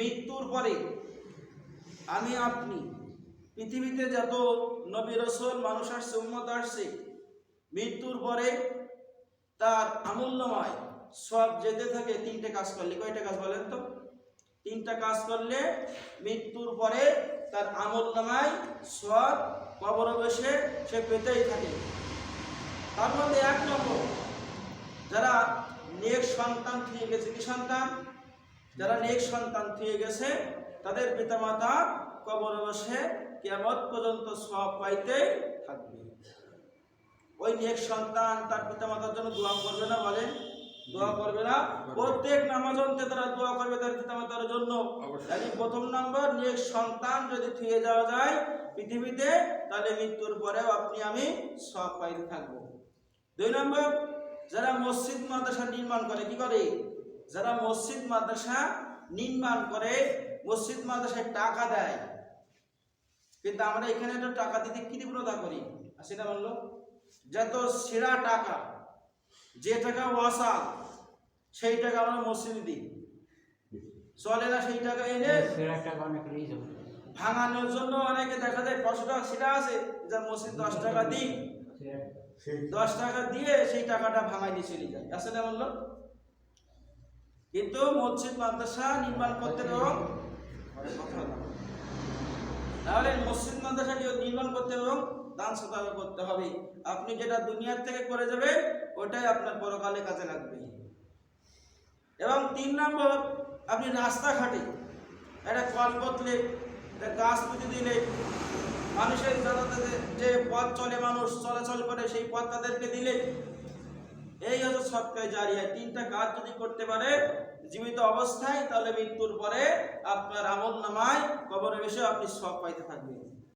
মৃত্যুর পরে আমি আপনি পৃথিবীতে যত নবী রসুল, মানুষ আসছে উন্মত আসছে, মৃত্যুর পরে তার আমূল্যময় সব যেতে থাকে, তিনটে কাজ করলে। কয়টা কাজ বলেন তো? তিনটা কাজ করলে মৃত্যুর পরে তার আমল নামায় সব কবর বসে সে পেতেই থাকে। তার মধ্যে এক নম্বর, যারা নেক সন্তান থুয়ে গেছে, কি সন্তান? যারা নেক সন্তান থুয়ে গেছে তাদের পিতামাতা কবর বসে কেমন পর্যন্ত সব পাইতে থাকবে। ওই নেক সন্তান তার পিতামাতার জন্য দোয়া করবে না বলেন? দোয়া করবে না। প্রত্যেক নামাজন্তে তারা দোয়া করবে তার পিতামাতার জন্য। প্রথম নম্বর নেক সন্তান যদি থুয়ে যাওয়া যায় পৃথিবীতে তাহলে মৃত্যুর পরেও আপনি আমি সব পাইতে থাকব। দুই নম্বর যারা মসজিদ মাদ্রাসা নির্মাণ করে কি করে? যারা মসজিদ মাদ্রাসা নির্মাণ করে মসজিদ মাদ্রাসায় টাকা দেয় কিন্তু আমরা এখানে তো টাকা দিতে কৃতজ্ঞতা করি। আর সেটা বলল যত সেরা টাকা যে টাকা ওয়াসাল সেই টাকা আমরা মসজিদে দিই। চলে না সেই টাকা এনে সেরাটাকে অনেক ভাঙানোর জন্য অনেকে দেখা যায় পাঁচশো টাকা সেটা আছে যা মসজিদ দশ টাকা দিই। দশ টাকা দিয়ে সেই টাকাটা ভাঙাই দিয়ে চলে যায়। আসলে বলল কিন্তু মসজিদ, মাদ্রাসা, নির্মাণ করতে এবং তাহলে মসজিদ, মাদ্রাসা কেউ নির্মাণ করতে এবং দান সদাকা করতে হবে। আপনি যেটা দুনিয়ার থেকে করে যাবে ওটাই আপনার পরকালে কাজে লাগবে। এবং তিন নম্বর, আপনি রাস্তাঘাটে একটা কল করলে একটা গাছ পুঁতে দিলে মানুষের যে পথ চলে, মানুষ চলাচল করে, সেই পথ তাদেরকে দিলে এই হলো সৎকায় জারিয়া। তিনটা কাজ যদি করতে পারে, জীবিত অবস্থায়, তাহলে মৃত্যুর পরে আপনার আমল নামায়, কবরের বিষয়ে আপনি সব পাইতে থাকবেন।